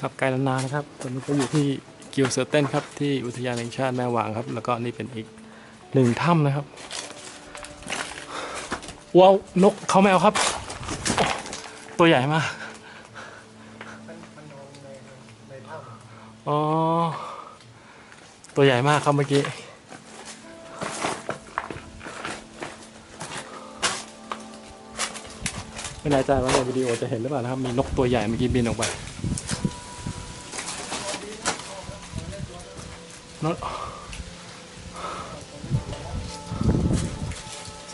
ครับไกลล้านานะครับตอนนี้ก็อยู่ที่กิวเซอร์เทนครับที่อุทยานแห่งชาติแม่วางครับ แล้วก็นี่เป็นอีกหนึ่งถ้ำนะครับว้าวนกเขาไม่เอาครับ ตัวใหญ่มากอ๋อ ตัวใหญ่มากครับเมื่อกี้ไม่แน่ใจว่าในวิดีโอจะเห็นหรือเปล่านะครับ มีนกตัวใหญ่เมื่อกี้บินออกไป นก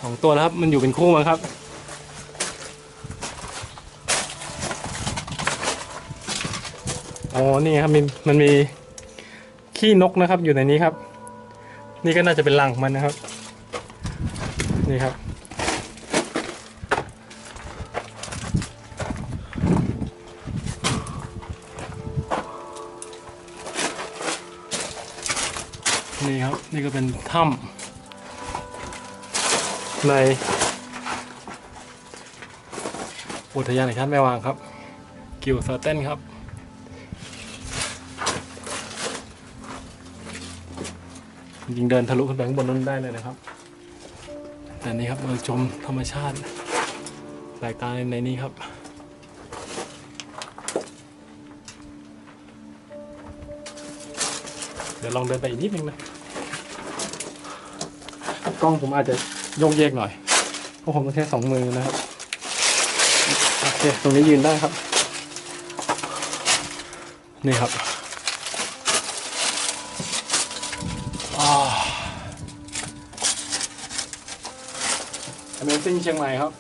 สองตัวแล้วครับ มันอยู่เป็นคู่มั้งครับ อ๋อ นี่ครับมันมันมีขี้นกนะครับอยู่ในนี้ครับ นี่ก็น่าจะเป็นรังของมันนะครับ นี่ครับ นี่ครับ นี่ก็เป็นถ้ำในอุทยานแห่งชาติแม่วางครับ กิวเซอร์เทนครับ จริงๆเดินทะลุขึ้นไปข้างบนนั้นได้เลยนะครับ แต่นี่ครับเราชมธรรมชาติรายการในนี้ครับ ดี๋ยวลองเดินไปอีกนิดนึงนะกล้องผมอาจจะโยกเยกหน่อยเพราะผมต้องใช้สองมือนะครับโอเคตรงนี้ยืนได้ครับ นี่ครับอ่า Amazing เชียงใหม่ครับ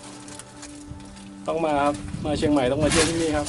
ต้องมาครับ มาเชียงใหม่ต้องมาเที่ยวที่นี่ครับ